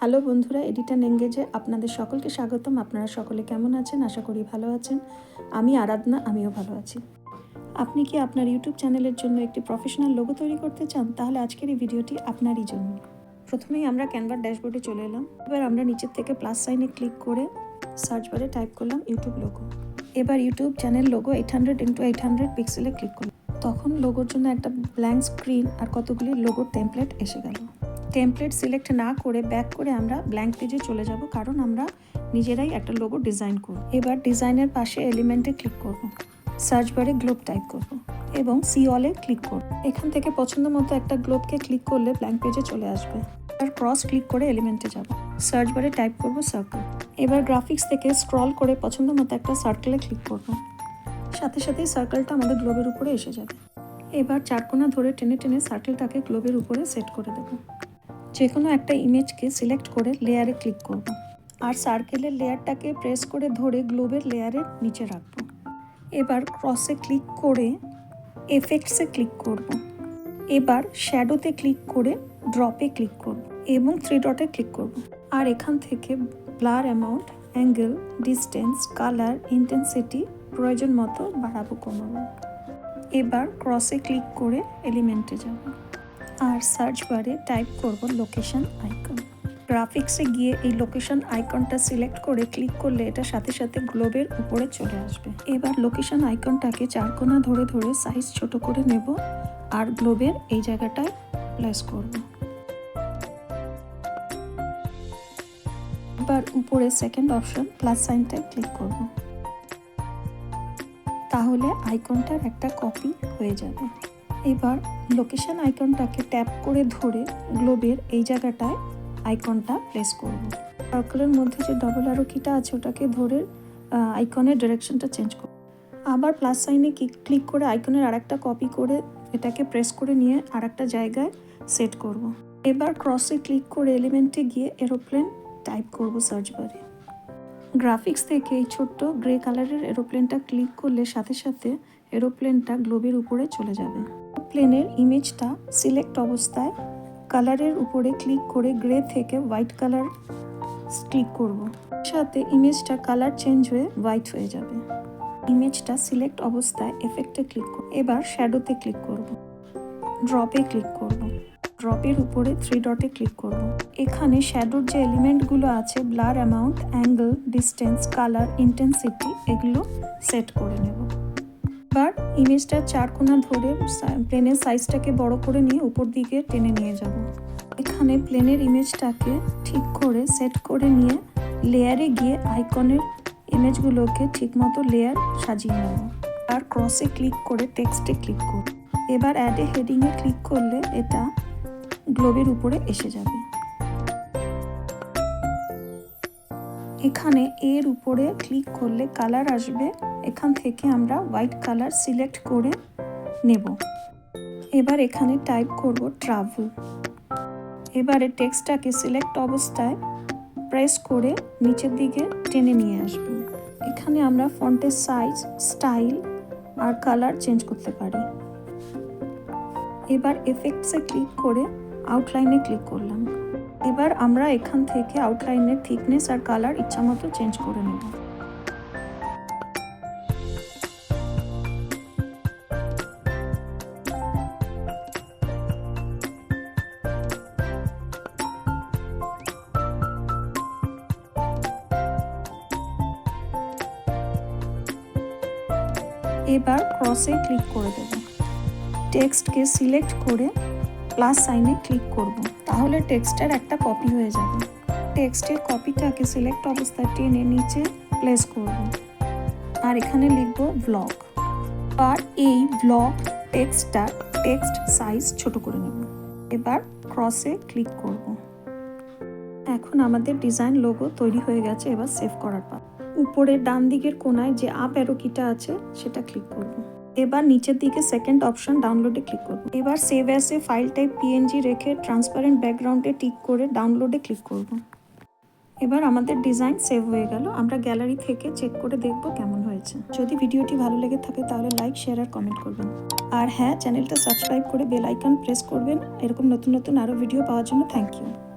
Hello বন্ধুরা editor এঙ্গেজে আপনাদের সকলকে স্বাগতম। আপনারা সকলে কেমন আছেন? আশা করি ভালো আছেন। আমি আরাধনা, আমিও ভালো আছি। আপনি কি আপনার ইউটিউব চ্যানেলের জন্য একটি প্রফেশনাল লোগো তৈরি করতে চান? তাহলে আজকের এই ভিডিওটি আপনারই জন্য। প্রথমেই আমরা ক্যানভার ড্যাশবোর্ডে চলে এলাম। এবার আমরা নিচের থেকে প্লাস সাইনে ক্লিক করে সার্চ বারে টাইপ করলাম ইউটিউব লোগো এবার YouTube channel logo eight hundred into eight hundred পিক্সেলে click করলাম। তখন লোগোর জন্য একটা ব্ল্যাঙ্ক স্ক্রিন আর কতগুলি লোগোর টেমপ্লেট এসে গেল। টেমপ্লেট সিলেক্ট না করে ব্যাক করে আমরা ব্ল্যাঙ্ক পেজে চলে যাব, কারণ আমরা নিজেরাই একটা লোগো ডিজাইন করব। এবার ডিজাইনের পাশে এলিমেন্টে ক্লিক করব সার্চ বারে গ্লোব টাইপ করব এবং সি অলে ক্লিক করব। এখান থেকে পছন্দ মতো একটা গ্লোবকে ক্লিক করলে ব্ল্যাঙ্ক পেজে চলে আসবে। আর ক্রস ক্লিক করে এলিমেন্টে যাব সার্চ বারে টাইপ করব সার্কেল এবার গ্রাফিক্স থেকে স্ক্রল করে পছন্দ মতো একটা সার্কেলে ক্লিক করব। সাথে সাথেই সার্কেলটা আমাদের গ্লোবের উপরে এসে যাবে। এবার চারকোনা ধরে টেনে টেনে সার্কেলটাকে গ্লোবের উপরে সেট করে দেবো। যে কোনো একটা ইমেজকে সিলেক্ট করে লেয়ারে ক্লিক করব। আর সার্কেলের লেয়ারটাকে প্রেস করে ধরে গ্লোবের লেয়ারের নিচে রাখব। এবার ক্রসে ক্লিক করে এফেক্টসে ক্লিক করব। এবার শ্যাডোতে ক্লিক করে ড্রপে ক্লিক করব এবং থ্রি ডটে ক্লিক করব। আর এখান থেকে blur amount angle distance colour intensity প্রয়োজন মতো বাড়াবো কমাবো। এবার ক্রসে ক্লিক করে এলিমেন্টে যাব। আর সার্চ বারে টাইপ করব লোকেশন আইকন গ্রাফিক্সে গিয়ে এই লোকেশন আইকনটা সিলেক্ট করে ক্লিক করলে এটা সাথে সাথে গ্লোবের উপরে চলে আসবে। এবার লোকেশন আইকনটাকে চারকোনা ধরে ধরে সাইজ ছোট করে নেব আর গ্লোবের এই জায়গাটায় প্লেস করব। এবার উপরে সেকেন্ড অপশন প্লাস সাইনটায় ক্লিক করব। তাহলে আইকনটার একটা কপি হয়ে যাবে। এবার লোকেশন আইকনটাকে ট্যাপ করে ধরে গ্লোবের এই জায়গাটায় আইকনটা প্লেস করব। সার্কেলের মধ্যে যে ডবল আরও কিটা আছে, ওটাকে ধরে আইকনের ডিরেকশনটা চেঞ্জ করব। আবার প্লাস সাইনে ক্লিক করে আইকনের আরেকটা কপি করে এটাকে প্রেস করে নিয়ে আরেকটা জায়গায় সেট করব। এবার ক্রসে ক্লিক করে এলিমেন্টে গিয়ে এরোপ্লেন টাইপ করব সার্চ বারে গ্রাফিক্স থেকে এই ছোট্ট গ্রে কালারের এরোপ্লেনটা ক্লিক করলে সাথে সাথে এরোপ্লেনটা গ্লোবের উপরে চলে যাবে। প্লেনের ইমেজটা সিলেক্ট অবস্থায় কালারের উপরে ক্লিক করে গ্রে থেকে হোয়াইট কালার ক্লিক করব। সাথে ইমেজটা কালার চেঞ্জ হয়ে হোয়াইট হয়ে যাবে। ইমেজটা সিলেক্ট অবস্থায় এফেক্টে ক্লিক করব। এবার শ্যাডোতে ক্লিক করব। ড্রপে ক্লিক করব। ড্রপের উপরে থ্রি ডটে ক্লিক করব। এখানে শ্যাডোর যে এলিমেন্টগুলো আছে, blur amount, angle, distance, colour, intensity, এগুলো সেট করে নেব। এবার ইমেজটার চার কোনা ধরে প্লেনের সাইজটাকে বড় করে নিয়ে উপর দিকে টেনে নিয়ে যাব। এখানে প্লেনের ইমেজটাকে ঠিক করে সেট করে নিয়ে লেয়ারে গিয়ে আইকনের ইমেজগুলোকে ঠিকমতো লেয়ার সাজিয়ে নেব। আর ক্রসে ক্লিক করে টেক্সটে ক্লিক করব। এবার অ্যাডে হেডিংয়ে ক্লিক করলে এটা গ্লোবের উপরে এসে যাবে। এখানে এর উপরে ক্লিক করলে কালার আসবে। এখান থেকে আমরা হোয়াইট কালার সিলেক্ট করে নেব। এবার এখানে টাইপ করব ট্রাভেল এবারে টেক্সটটাকে সিলেক্ট অবস্থায় প্রেস করে নিচের দিকে টেনে নিয়ে আসব। এখানে আমরা ফন্টের সাইজ স্টাইল আর কালার চেঞ্জ করতে পারি। এবার এফেক্টসে ক্লিক করে আউটলাইনে ক্লিক করলাম। এবার আমরা এখান থেকে আউটলাইনের থিকনেস আর কালার ইচ্ছামতো চেঞ্জ করে নেব। এবার ক্রসে ক্লিক করে দেব। টেক্সটকে সিলেক্ট করে প্লাস সাইনে ক্লিক করব। তাহলে টেক্সটের একটা কপি হয়ে যাবে। টেক্সটের কপিটাকে সিলেক্ট অবস্থায় টেনে নিচে প্লেস করব। আর এখানে লিখব ব্লগ আর এই ব্লগ টেক্সটটা টেক্সট সাইজ ছোট করে নেব। এবার ক্রসে ক্লিক করব। এখন আমাদের ডিজাইন লোগো তৈরি হয়ে গেছে, এবার সেভ করার পর উপরে ডান দিকের কোনায় যে আপ অ্যারো কিটা আছে, সেটা ক্লিক করব। এবার নিচের দিকে সেকেন্ড অপশন ডাউনলোডে ক্লিক করব। এবার সেভ অ্যাসে ফাইল টাইপ পিএনজি রেখে ট্রান্সপারেন্ট ব্যাকগ্রাউন্ডে টিক করে ডাউনলোডে ক্লিক করব। এবার আমাদের ডিজাইন সেভ হয়ে গেল। আমরা গ্যালারি থেকে চেক করে দেখব কেমন হয়েছে। যদি ভিডিওটি ভালো লেগে থাকে তাহলে লাইক শেয়ার আর কমেন্ট করবেন। আর হ্যাঁ চ্যানেলটা সাবস্ক্রাইব করে বেল আইকন প্রেস করবেন। এরকম নতুন নতুন আরও ভিডিও পাওয়ার জন্য থ্যাংক ইউ